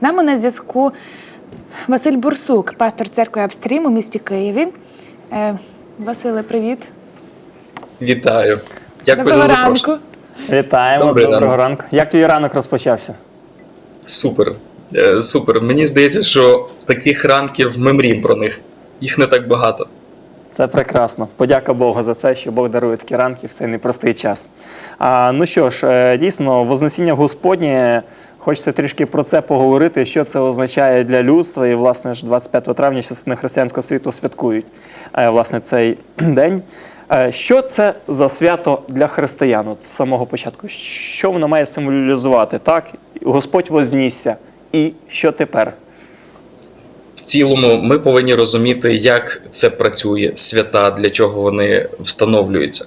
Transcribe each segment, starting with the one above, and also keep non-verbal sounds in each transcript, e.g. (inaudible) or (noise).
З нами на зв'язку Василь Бурсук, пастор церкви Апстрім у місті Києві. Е, Василе, привіт. Вітаю. Дякую Доброго за ранку. Вітаємо, Добрий доброго ранок. ранку. Як твій ранок розпочався? Супер. Е, Супер. Мені здається, що таких ранків ми мріємо про них. Їх не так багато. Це прекрасно. Подяка Богу за це, що Бог дарує такі ранки в цей непростий час. А, ну що ж, е, дійсно, Вознесіння Господнє. Хочеться трішки про це поговорити, що це означає для людства. І, власне, ж 25 травня частини християнського світу святкують е, власне цей (clears throat) день. Е, Що це за свято для християн от з самого початку? Що воно має символізувати? Так, Господь вознісся. І що тепер? В цілому, ми повинні розуміти, як це працює, свята, для чого вони встановлюються.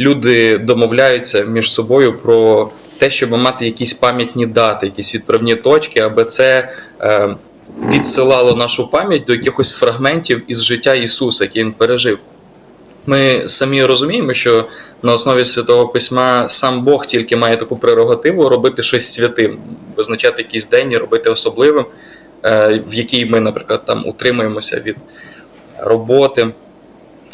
Люди домовляються між собою про те, щоб мати якісь пам'ятні дати, якісь відправні точки, аби це е, відсилало нашу пам'ять до якихось фрагментів із життя Ісуса, який він пережив. Ми самі розуміємо, що на основі святого письма сам Бог тільки має таку прерогативу робити щось святим, визначати якийсь день і робити особливим, е, в який ми, наприклад, там утримуємося від роботи,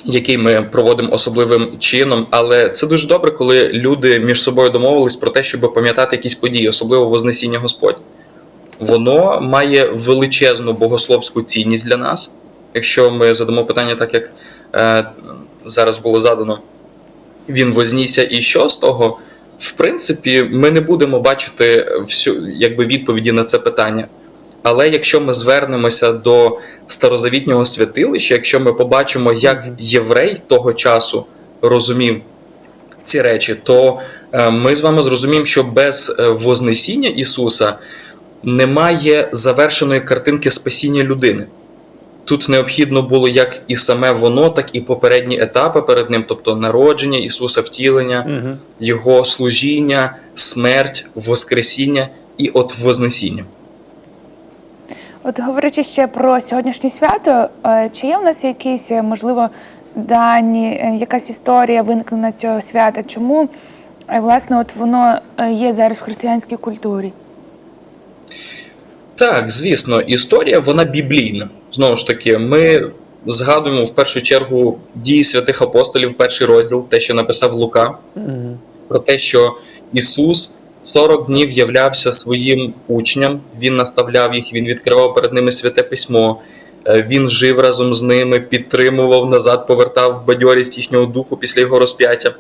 який ми проводимо особливим чином. Але це дуже добре, коли люди між собою домовились про те, щоб пам'ятати якісь події, особливо Вознесіння Господнє. Воно має величезну богословську цінність для нас. Якщо ми задамо питання так, як е, зараз було задано, він вознісся, і що з того? В принципі, ми не будемо бачити всю якби відповіді на це питання. Але якщо ми звернемося до старозавітнього святилища, якщо ми побачимо, як єврей того часу розумів ці речі, то е, ми з вами зрозуміємо, що без е, Вознесіння Ісуса немає завершеної картинки спасіння людини. Тут необхідно було як і саме воно, так і попередні етапи перед ним, тобто народження Ісуса, втілення, Угу. Його служіння, смерть, Воскресіння і от Вознесіння. От говорячи ще про сьогоднішнє свято, е, чи є в нас якісь, е, можливо, дані, е, якась історія виникнення цього свята? Чому власне от воно є зараз в християнській культурі? Так, звісно, історія вона біблійна. Знову ж таки, ми згадуємо в першу чергу дії святих апостолів, перший розділ, те, що написав Лука, про те, що Ісус 40 днів являвся своїм учням, Він наставляв їх, Він відкривав перед ними святе письмо, е, Він жив разом з ними, підтримував назад, повертав бадьорість їхнього духу після його розп'яття.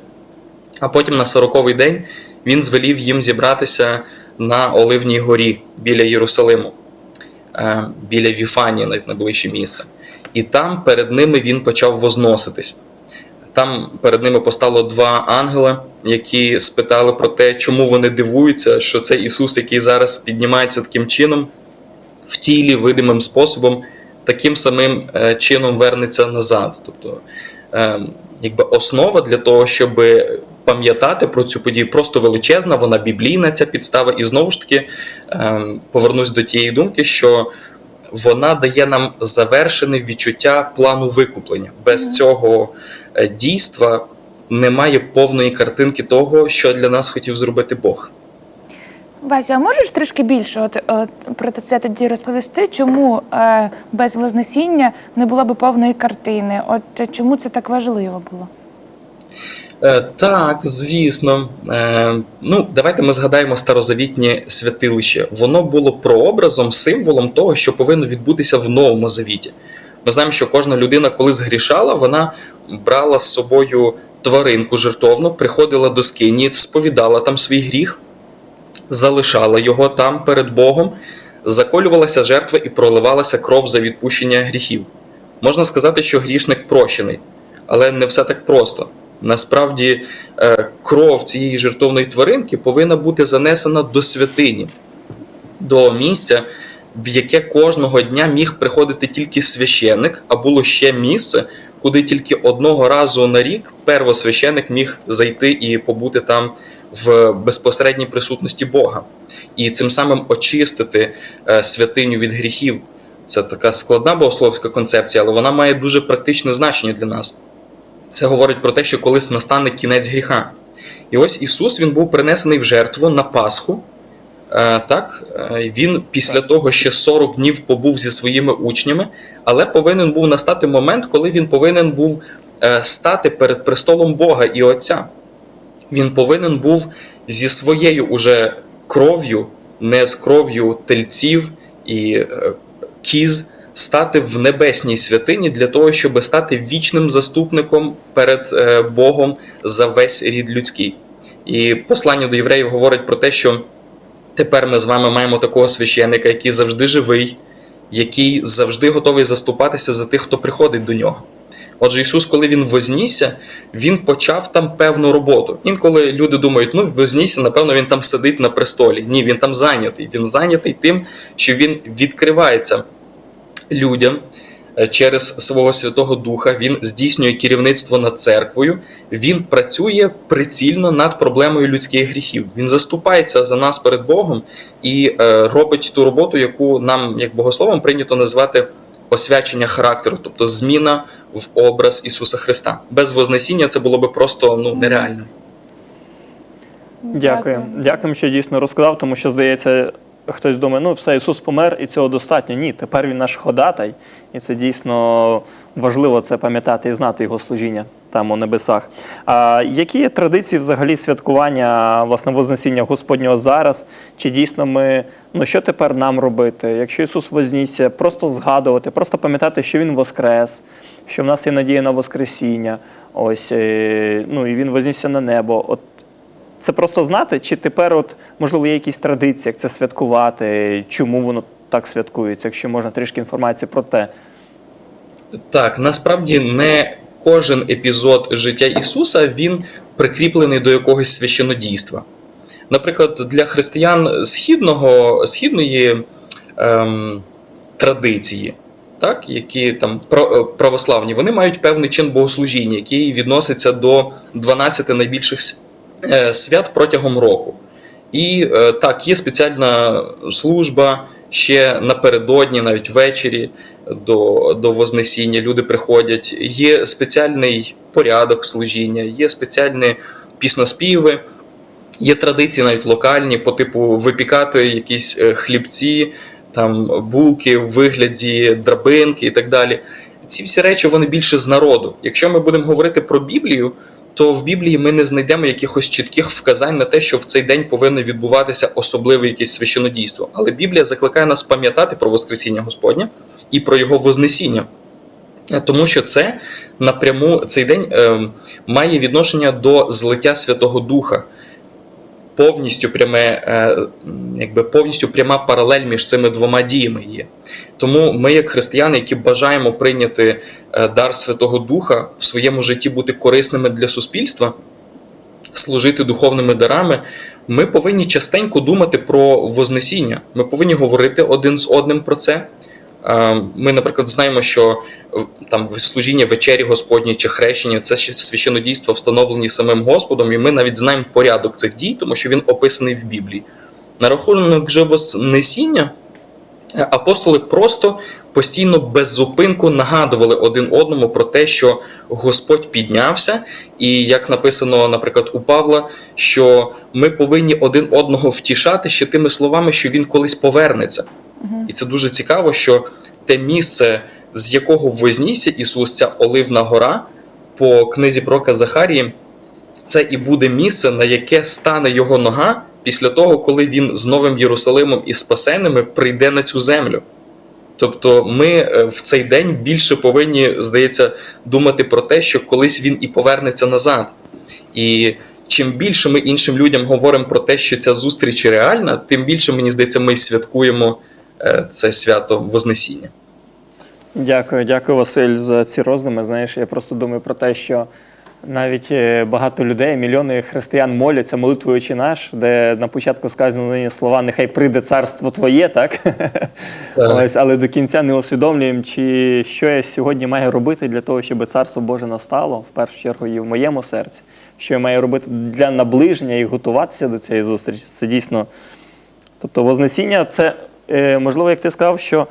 А потім на 40-й день він звелів їм зібратися на Оливній горі біля Єрусалиму, е, біля Віфанії, найближче місце. І там перед ними він почав возноситись. Там перед ними постало два ангели, які спитали про те, чому вони дивуються, що це Ісус, який зараз піднімається таким чином, в тілі, видимим способом, таким самим е, чином вернеться назад. Тобто, е, якби основа для того, щоб пам'ятати про цю подію, просто величезна, вона біблійна, ця підстава. І знову ж таки е, повернусь до тієї думки, що вона дає нам завершене відчуття плану викуплення. Без цього е, дійства немає повної картинки того, що для нас хотів зробити Бог. Васю, а можеш трішки більше от, от, про це тоді розповісти, чому е, без Вознесіння не було б повної картини? От чому це так важливо було? Е, Так, звісно. Е, Ну, давайте ми згадаємо старозавітнє святилище. Воно було прообразом, символом того, що повинно відбутися в новому завіті. Ми знаємо, що кожна людина, коли згрішала, вона брала з собою тваринку жертовну, приходила до скині, сповідала там свій гріх, залишала його там перед Богом, заколювалася жертва і проливалася кров за відпущення гріхів. Можна сказати, що грішник прощений, але не все так просто. Насправді, е, кров цієї жертовної тваринки повинна бути занесена до святині, до місця, в яке кожного дня міг приходити тільки священник, а було ще місце, куди тільки одного разу на рік первосвященик міг зайти і побути там в безпосередній присутності Бога, і цим самим очистити е, святиню від гріхів. Це така складна богословська концепція, але вона має дуже практичне значення для нас. Це говорить про те, що колись настане кінець гріха. І ось Ісус він був принесений в жертву на Пасху, Е, Так, е, він після того ще 40 днів побув зі своїми учнями, але повинен був настати момент, коли він повинен був е, стати перед престолом Бога і Отця. Він повинен був зі своєю уже кров'ю, не з кров'ю тельців і кіз, стати в небесній святині для того, щоб стати вічним заступником перед е, Богом за весь рід людський. І послання до євреїв говорить про те, що тепер ми з вами маємо такого священника, який завжди живий, який завжди готовий заступатися за тих, хто приходить до нього. Отже, Ісус, коли Він вознісся, Він почав там певну роботу. Інколи люди думають, ну вознісся, напевно, він там сидить на престолі. Ні, він там зайнятий. Він зайнятий тим, що він відкривається людям е, через свого Святого Духа, він здійснює керівництво над церквою, він працює прицільно над проблемою людських гріхів. Він заступається за нас перед Богом і е, робить ту роботу, яку нам, як богословам, прийнято назвати освячення характеру, тобто зміна в образ Ісуса Христа. Без Вознесіння це було би просто ну, нереально. Дякую. Дякую, що дійсно розказав, тому що здається, хтось думає, ну все, Ісус помер і цього достатньо. Ні, тепер Він наш ходатай, і це дійсно важливо це пам'ятати і знати його служіння там у небесах. А які є традиції взагалі святкування власне Вознесіння Господнього зараз? Чи дійсно ми, ну що тепер нам робити? Якщо Ісус вознісся, просто згадувати, просто пам'ятати, що Він воскрес, що в нас є надія на Воскресіння. Ось, е, ну і він вознісся на небо. От це просто знати, чи тепер, от, можливо, є якісь традиції, як це святкувати, чому воно так святкується, якщо можна трішки інформації про те. Так, насправді не кожен епізод життя Ісуса він прикріплений до якогось священодійства. Наприклад, для християн східного, східної ем, традиції, так, які там е, православні, вони мають певний чин богослужіння, який відноситься до 12 найбільших свят протягом року. І е, так, є спеціальна служба ще напередодні, навіть ввечері до, до Вознесіння. Люди приходять. Є спеціальний порядок служіння, є спеціальні пісноспіви, є традиції навіть локальні, по типу випікати якісь е, хлібці, там булки в вигляді драбинки і так далі. Ці всі речі вони більше з народу. Якщо ми будемо говорити про Біблію, то в Біблії ми не знайдемо якихось чітких вказань на те, що в цей день повинно відбуватися особливе якесь священодійство. Але Біблія закликає нас пам'ятати про Воскресіння Господня і про його Вознесіння. Е, Тому що це напряму цей день е, має відношення до злиття Святого Духа. Повністю пряме, е, якби повністю пряма паралель між цими двома діями є. Тому ми, як християни, які бажаємо прийняти е, дар Святого Духа в своєму житті бути корисними для суспільства, служити духовними дарами, ми повинні частенько думати про Вознесіння. Ми повинні говорити один з одним про це. Е, Ми, наприклад, знаємо, що там служіння вечері Господній чи хрещення це ще священодійство встановлені самим Господом, і ми навіть знаємо порядок цих дій, тому що він описаний в Біблії. На рахунок же Вознесіння е, апостоли просто постійно без зупинку нагадували один одному про те, що Господь піднявся, і як написано, наприклад, у Павла, що ми повинні один одного втішати ще тими словами, що він колись повернеться. І це дуже цікаво, що те місце, з якого вознісся Ісус, ця Оливна гора, по книзі пророка Захарії, це і буде місце, на яке стане його нога після того, коли він з Новим Єрусалимом і спасеними прийде на цю землю. Тобто ми е, в цей день більше повинні, здається, думати про те, що колись він і повернеться назад. І чим більше ми іншим людям говоримо про те, що ця зустріч реальна, тим більше, мені здається, ми святкуємо це свято Вознесіння. Дякую, дякую, Василь, за ці роздуми. Знаєш, я просто думаю про те, що навіть е, багато людей, мільйони християн моляться молитвою «Отче наш, де на початку сказані слова Нехай прийде царство Твоє, так? (laughs) Ось, але до кінця не усвідомлюємо, чи що я сьогодні маю робити для того, щоб царство Боже настало, в першу чергу, і в моєму серці. Що я маю робити для наближення і готуватися до цієї зустрічі. Це дійсно. Тобто, Вознесіння це, е, можливо, як ти сказав, що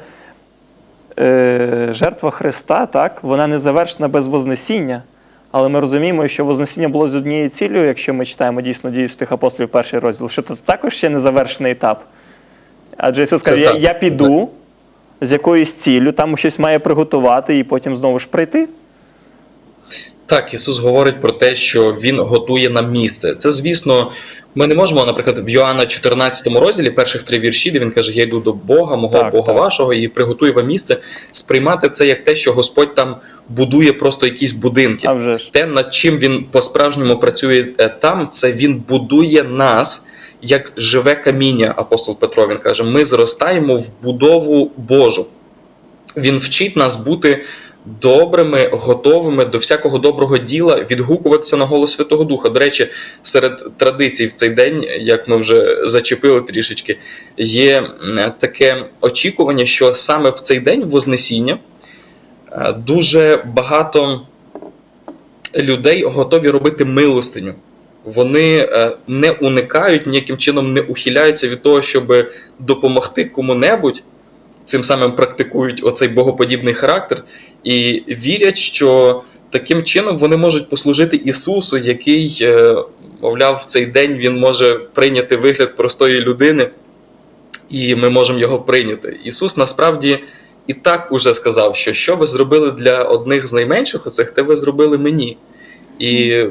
е, жертва Христа, так, вона не завершена без Вознесіння. Але ми розуміємо, що Вознесіння було з однією цілею, якщо ми читаємо дійсно дії тих апостолів перший розділ, що це також ще не завершений етап. Адже Ісус каже, я, я піду з якоюсь ціллю, там щось має приготувати і потім знову ж прийти. Так, Ісус говорить про те, що Він готує нам місце. Це, звісно, ми не можемо, наприклад, в Йоанна 14 розділі, перших три вірші, де він каже: Я йду до Бога, мого Так, Бога так. вашого, і приготую вам місце, сприймати це як те, що Господь там будує просто якісь будинки. А вже ж. Те, над чим він по-справжньому працює е, там, це він будує нас як живе каміння. Апостол Петро він каже: ми зростаємо в будову Божу. Він вчить нас бути добрими, готовими до всякого доброго діла, відгукуватися на голос Святого Духа. До речі, серед традицій в цей день, як ми вже зачепили трішечки, є таке очікування, що саме в цей день Вознесіння е, дуже багато людей готові робити милостиню. Вони е, не уникають ніяким чином не ухиляються від того, щоб допомогти кому-небудь, цим самим практикують оцей богоподібний характер, і вірять, що таким чином вони можуть послужити Ісусу, який, е, мовляв, в цей день він може прийняти вигляд простої людини, і ми можемо його прийняти. Ісус насправді і так уже сказав, що що ви зробили для одних з найменших оцих, те ви зробили мені. І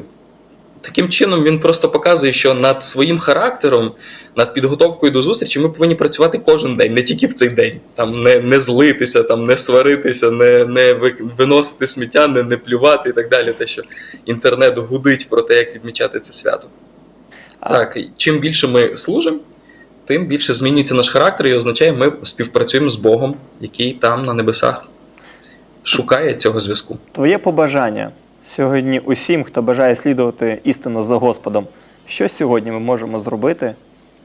таким чином він просто показує, що над своїм характером, над підготовкою до зустрічі ми повинні працювати кожен день, не тільки в цей день. Там не, не злитися, там не сваритися, не, не виносити сміття, не, не плювати і так далі. Те, що інтернет гудить про те, як відмічати це свято. А- Так, чим більше ми служимо, тим більше змінюється наш характер, і означає, ми співпрацюємо з Богом, який там на небесах шукає цього зв'язку. Твоє побажання сьогодні усім, хто бажає слідувати істину за Господом. Що сьогодні ми можемо зробити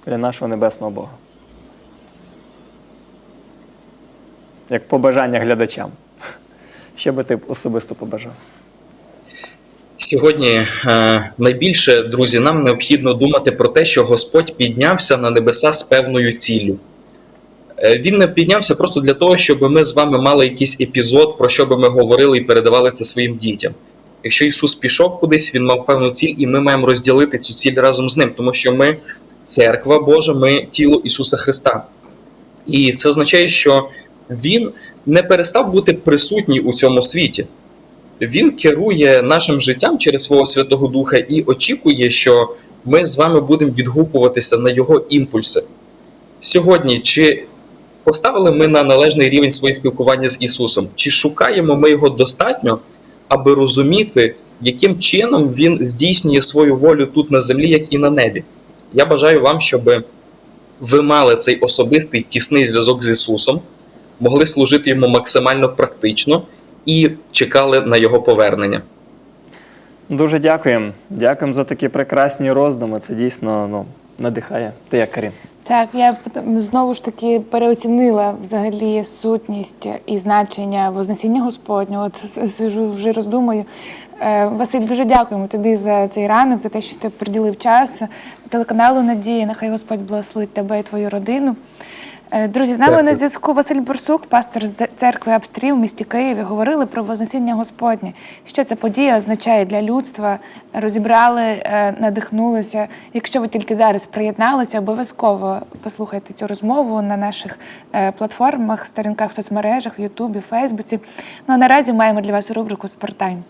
для нашого небесного Бога? Як побажання глядачам. (laughs) Що би ти особисто побажав? Сьогодні е, найбільше, друзі, нам необхідно думати про те, що Господь піднявся на небеса з певною ціллю. Е, Він не піднявся просто для того, щоб ми з вами мали якийсь епізод, про що би ми говорили і передавали це своїм дітям. Якщо Ісус пішов кудись, Він мав певну ціль, і ми маємо розділити цю ціль разом з ним, тому що ми церква Божа, ми тіло Ісуса Христа. І це означає, що Він не перестав бути присутній у цьому світі. Він керує нашим життям через свого Святого Духа і очікує, що ми з вами будемо відгукуватися на його імпульси. Сьогодні, чи поставили ми на належний рівень своє спілкування з Ісусом, чи шукаємо ми його достатньо, аби розуміти, яким чином Він здійснює свою волю тут на землі, як і на небі? Я бажаю вам, щоб ви мали цей особистий тісний зв'язок з Ісусом, могли служити йому максимально практично і чекали на його повернення. Дуже дякуємо. Дякуємо за такі прекрасні роздуми. Це дійсно ну, надихає. Ти як Карін? Так, я знову ж таки переоцінила взагалі сутність і значення Вознесіння Господнього. От сижу вже роздумую. Е, Василь, дуже дякуємо тобі за цей ранок, за те, що ти приділив час телеканалу Надія. Нехай Господь благословить тебе і твою родину. Е, Друзі, з нами Дякую. на зв'язку Василь Борсук, пастор з церкви Абстрів в місті Києві. Говорили про Вознесіння Господнє. Що ця подія означає для людства? Розібрали, е, надихнулися. Якщо ви тільки зараз приєдналися, обов'язково послухайте цю розмову на наших е, платформах, сторінках в соцмережах, в Ютубі, Фейсбуці. Ну а наразі маємо для вас рубрику Спортайм.